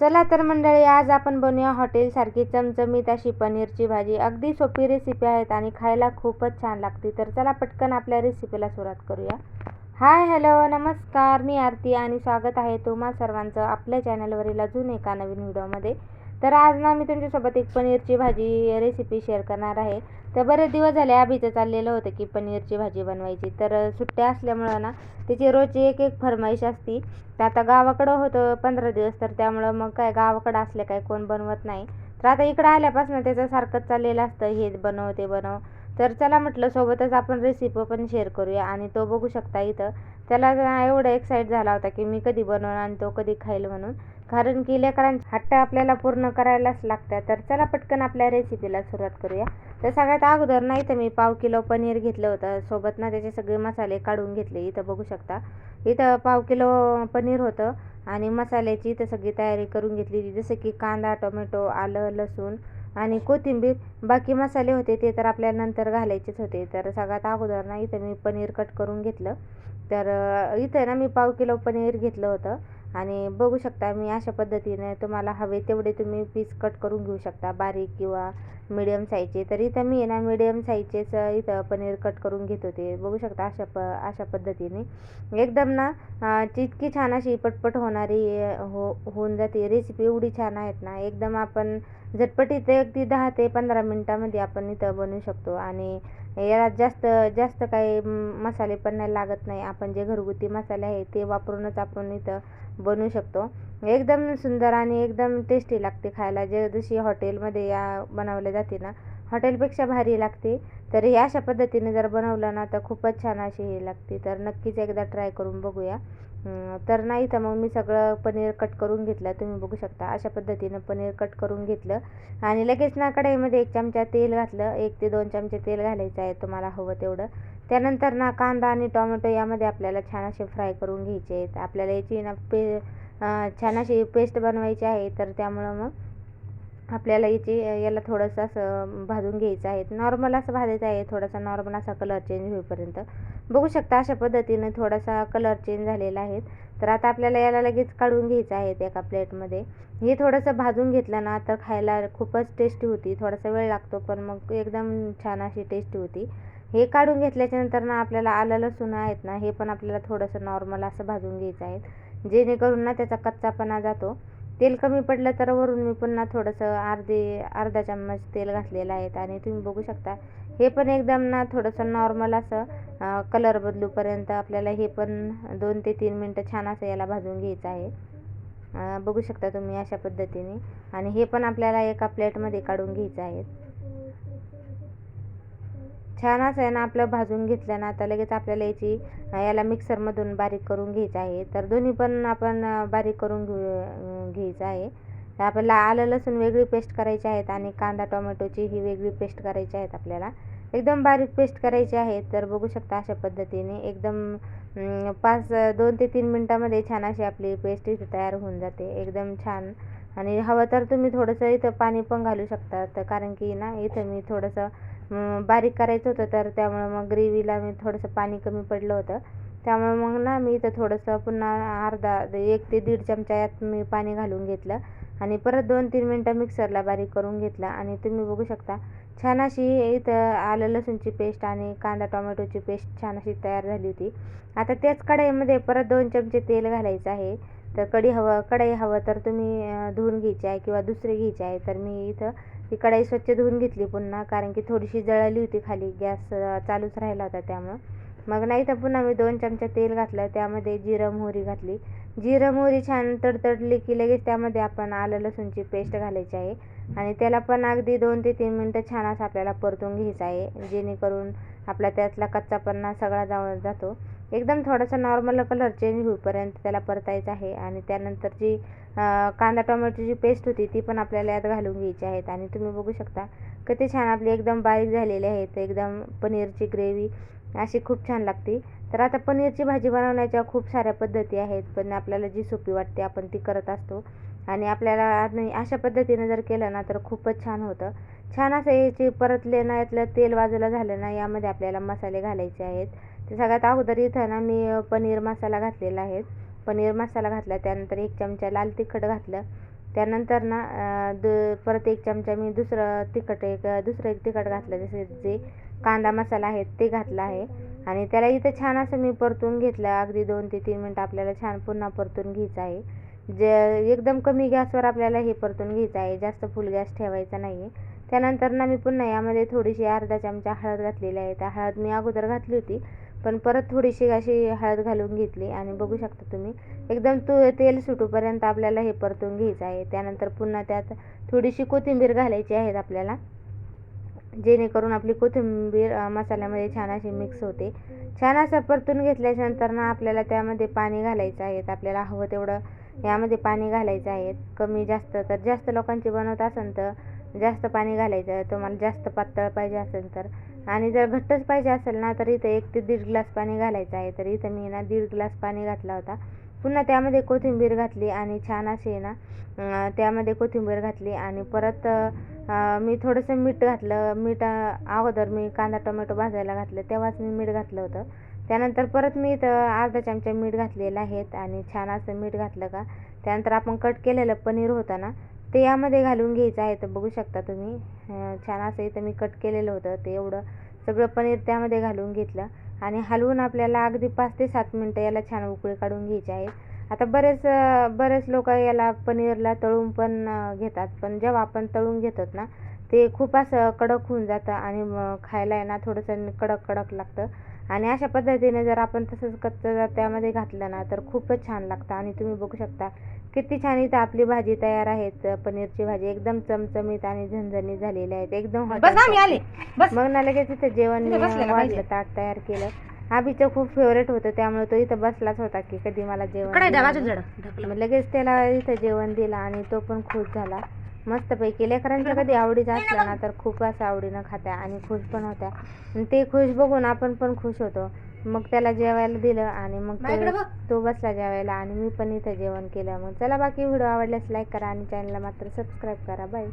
चला तर मंडळी आज आपण बनवूया हॉटेलसारखी चमचमीत अशी पनीरची भाजी. अगदी सोपी रेसिपी आहेत आणि खायला खूपच छान लागते. तर चला पटकन आपल्या रेसिपीला सुरुवात करूया. हाय हॅलो नमस्कार. मी आरती आणि स्वागत आहे तुम्हा सर्वांचं आपल्या चॅनलवरील अजून एका नवीन व्हिडिओमध्ये तर आज ना मी तुमच्यासोबत एक पनीरची भाजी रेसिपी शेअर करणार आहे. तर बरेच दिवस झाले आबीचं चाललेलं होतं की पनीरची भाजी बनवायची. तर सुट्ट्या असल्यामुळं ना त्याची रोजची एक एक फरमाईश असती. तर आता गावाकडं होतं पंधरा दिवस तर त्यामुळं मग काय गावाकडं असले काय कोण बनवत नाही. तर आता इकडं आल्यापासून त्याचं सारखंच चाललेलं असतं. हे बनव ते बनव. तर चला म्हटलं सोबतच आपण रेसिपी पण शेअर करूया आणि तो बघू शकता इथं. त्याला एवढं एक्साईट झाला होता की मी कधी बनवणार आणि तो कधी खाईल म्हणून. कारण की लेकरांचे हट्ट आपल्याला पूर्ण करायलाच लागतात. तर चला पटकन आपल्या रेसिपीला सुरुवात करूया. तर सगळ्यात अगोदर नाही तर मी पाव किलो पनीर घेतलं होतं. सोबत ना त्याचे सगळे मसाले काढून घेतले. इथं बघू शकता. इथं पाव किलो पनीर होतं आणि मसाल्याची इथं सगळी तयारी करून घेतलेली. जसं की कांदा टोमॅटो आलं लसूण आणि कोथिंबीर. बाकी मसाले होते ते तर आपल्याला नंतर घालायचेच होते. तर सगळ्यात अगोदर ना इथं मी पनीर कट करून घेतलं. तर इथं ना मी पाव किलो पनीर घेतलं होतं. आणि बघू शकता मी अशा पद्धतीने तुम्हाला हवे तेवढे तुम्ही पीस कट करून घेऊ शकता बारीक किंवा मिडियम साईजचे तर इथं मी ना मिडियम साईजचेच इथं पनीर कट करून घेत होते. बघू शकता अशा प अशा पद्धतीने. एकदम ना इतकी छान अशी पटपट होणारी हो होऊन जाते. रेसिपी एवढी छान आहेत ना एकदम आपण झटपटीत अगदी दहा ते पंधरा मिनटामध्ये आपण इथं बनवू शकतो. आणि याला जास्त जास्त काही मसाले पण नाही लागत नाही. आपण जे घरगुती मसाले आहे ते वापरूनच आपण इथं बनवू शकतो. एकदम सुंदर आणि एकदम टेस्टी लागते खायला. जे जशी हॉटेलमध्ये या बनवले जाते ना हॉटेलपेक्षा भारी लागते. तर हे अशा पद्धतीने जर बनवलं ना तर खूपच छान अशी हे लागते. तर नक्कीच एकदा ट्राय करून बघूया. तर नाही तर मग मी सगळं पनीर कट करून घेतलं. तुम्ही बघू शकता अशा पद्धतीनं पनीर कट करून घेतलं. आणि लगेच ना कढईमध्ये एक चमचा तेल घातलं. एक ते दोन चमचे तेल घालायचं आहे तुम्हाला हवं तेवढं. त्यानंतर ना कांदा आणि टोमॅटो यामध्ये आपल्याला छान असे फ्राय करून घ्यायचे आहेत. आपल्याला याची ना पे छान अशी पेस्ट बनवायची आहे तर त्यामुळं मग आपल्याला याची याला थोडंसं असं भाजून घ्यायचं आहे. नॉर्मल असं भाजायचं आहे थोडासा नॉर्मल असा कलर चेंज होईपर्यंत. बघू शकता अशा पद्धतीने थोडासा कलर चेंज झालेला आहे. तर आता आपल्याला याला लगेच काढून घ्यायचं आहे एका प्लेटमध्ये. हे थोडंसं भाजून घेतलं ना तर खायला खूपच टेस्टी होती. थोडासा वेळ लागतो पण मग एकदम छान अशी टेस्टी होती. हे काढून घेतल्याच्यानंतर ना आपल्याला आलं लसूण आहेत ना हे पण आपल्याला थोडंसं नॉर्मल असं भाजून घ्यायचं आहे. जेणेकरून ना त्याचा कच्चापणा जातो. तेल कमी पडलं तर वरून मी पुन्हा थोडंसं अर्धी अर्धा चम्मच तेल घातलेलं आहे आणि तुम्ही बघू शकता हे पण एकदम ना थोडंसं नॉर्मल असं कलर बदलूपर्यंत आपल्याला हे पण दोन ते तीन मिनटं छान असं याला भाजून घ्यायचं आहे. बघू शकता तुम्ही अशा पद्धतीने आणि हे पण आपल्याला एका प्लेटमध्ये काढून घ्यायचं आहे. छान असं आहे ना आपलं भाजून घेतलं ना आता लगेच आपल्याला याची याला मिक्सरमधून बारीक करून घ्यायचं आहे. तर दोन्ही पण आपण बारीक करून घेऊ घ्यायचं आहे. आपल्याला आलं लसूण वेगळी पेस्ट करायची आहेत आणि कांदा टोमॅटोची ही वेगळी पेस्ट करायची आहेत आपल्याला. एकदम बारीक पेस्ट करायची आहे तर बघू शकता अशा पद्धतीने एकदम पाच दोन ते तीन मिनटामध्ये छान अशी आपली पेस्ट इथे तयार होऊन जाते. एकदम छान. आणि हवं तर तुम्ही थोडंसं इथं पाणी पण घालू शकता. तर कारण की ना इथं मी थोडंसं बारीक करायचं होतं तर त्यामुळं मग ग्रेव्हीला मी थोडंसं पाणी कमी पडलं होतं. त्यामुळे मग ना मी इथं थोडंसं पुन्हा अर्धा एक ते दीड चमचा यात मी पाणी घालून घेतलं. आणि परत दोन तीन मिनटं मिक्सरला बारीक करून घेतला. आणि तुम्ही बघू शकता छान अशी इथं आलं लसूणची पेस्ट आणि कांदा टोमॅटोची पेस्ट छान अशी तयार झाली होती. आता त्याच कढईमध्ये परत दोन चमचे तेल घालायचं आहे. तर कढी हवं कढई हवं तर तुम्ही धुवून घ्यायची आहे किंवा दुसरी घ्यायची आहे. तर मी इथं ती कढई स्वच्छ धुवून घेतली पुन्हा कारण की थोडीशी जळली होती खाली. गॅस चालूच राहिला होता त्यामुळं. मग नाही तर पुन्हा मी दोन चमचा तेल घातलं त्यामध्ये जिरं मोहरी घातली. जिरं मोहरी छान तडतडली की लगेच त्यामध्ये आपण आलं लसूणची पेस्ट घालायची आहे. आणि त्याला पण अगदी दोन ते तीन मिनटं छान असं आपल्याला परतून घ्यायचं आहे जेणेकरून आपला त्यातला कच्चापणा सगळा जाऊन जातो. एकदम थोडासा नॉर्मल कलर चेंज होईपर्यंत त्याला परतायचं आहे. आणि त्यानंतर जी कांदा टोमॅटोची जी पेस्ट होती ती पण आपल्याला यात घालून घ्यायची आहेत. आणि तुम्ही बघू शकता किती छान आपली एकदम बारीक झालेली आहेत एकदम पनीरची ग्रेव्ही अशी खूप छान लागते. तर आता पनीरची भाजी बनवण्याच्या खूप साऱ्या पद्धती आहेत पण आपल्याला जी सोपी वाटते आपण ती करत असतो. आणि आपल्याला अशा पद्धतीने जर केलं ना तर खूपच छान होतं. छान असं याची परतले ना यातलं तेल बाजूला झालं ना यामध्ये आपल्याला मसाले घालायचे आहेत. ते सगळ्यात अगोदर इथं ना मी पनीर मसाला घातलेला आहे. पनीर मसाला घातला त्यानंतर एक चमचा लाल तिखट घातलं. त्यानंतर ना द परत एक चमचा मी दुसरं तिखट एक दुसरं एक तिखट घातलं जसे जे कांदा मसाला आहे ते घातला आहे. आणि त्याला इथं छान असं मी परतून घेतलं अगदी दोन ते तीन मिनटं आपल्याला छान पुन्हा परतून घ्यायचं आहे. जे एकदम कमी गॅसवर आपल्याला हे परतून घ्यायचं आहे जास्त फुल गॅस ठेवायचा नाही आहे त्यानंतर ना मी पुन्हा यामध्ये थोडीशी अर्धा चमचा हळद घातलेली आहे. त्या हळद मी अगोदर घातली होती. पण परत थोडीशी अशी हळद घालून घेतली आणि बघू शकता तुम्ही. एकदम तू तेल सुटूपर्यंत आपल्याला हे परतून घ्यायचं आहे. त्यानंतर पुन्हा त्यात थोडीशी कोथिंबीर घालायची आहे आपल्याला जेणेकरून आपली कोथिंबीर मसाल्यामध्ये छान अशी मिक्स होते. छान असं परतून घेतल्याच्यानंतर ना आपल्याला त्यामध्ये पाणी घालायचं आहे. आपल्याला हवं तेवढं यामध्ये पाणी घालायचं आहे. कमी जास्त तर जास्त लोकांची बनवत असेल तर जास्त पाणी घालायचं आहे. तुम्हाला जास्त पातळ पाहिजे असेल तर. आणि जर घट्टच पाहिजे असेल ना तर इथं एक ते दीड ग्लास पाणी घालायचं आहे. तर इथं मी ना दीड ग्लास पाणी घातला होता. पुन्हा त्यामध्ये कोथिंबीर घातली आणि छान असे ना त्यामध्ये कोथिंबीर घातली आणि परत मी थोडंसं मीठ घातलं. मीठ अगोदर मी कांदा टोमॅटो भाजायला घातलं. तेव्हाच मी मीठ घातलं होतं. त्यानंतर परत मी इथं अर्धा चमचा मीठ घातलेलं आहेत आणि छान असं मीठ घातलं का? त्यानंतर आपण कट केलेलं पनीर होतं ना ते यामध्ये घालून घ्यायचं आहे तर बघू शकता तुम्ही. छान असं इथं मी कट केलेलं होतं ते एवढं सगळं पनीर त्यामध्ये घालून घेतलं. आणि हलवून आपल्याला अगदी पाच ते सात मिनटं याला छान उकळी काढून घ्यायची आहे. आता बरेच बरेच लोक याला पनीरला तळून पण घेतात पण जेव्हा आपण तळून घेतात ना ते खूप असं कडक होऊन जातं आणि मग खायला आहे ना थोडंसं कडक कडक लागतं. आणि अशा पद्धतीने जर आपण तसंच कच्चं जर त्यामध्ये घातलं ना तर खूपच छान लागतं. आणि तुम्ही बघू शकता किती छान इथं आपली भाजी तयार आहे पनीरची भाजी एकदम चमचमीत आणि झणझणीत झालेली आहे एकदम मग ना लगेच इथं जेवण वाढलं. ताट तयार केलं. आबीचं खूप फेवरेट होतं त्यामुळे तो इथं बसलाच होता की कधी मला जेवण लगेच त्याला इथं जेवण दिलं आणि तो पण खुश झाला. मस्तपैकी. लेकरांच्या कधी आवडीचं असलं ना तर खूप असं आवडीनं खात्या आणि खुश पण होत्या. आणि ते खुश बघून आपण पण खुश होतो. मग त्याला जेवायला दिलं आणि मग. तो बसला जेवायला आणि मी पण इथं जेवण केलं. मग चला बाकी व्हिडिओ आवडल्यास लाईक करा आणि चॅनलला मात्र सबस्क्राईब करा. बाय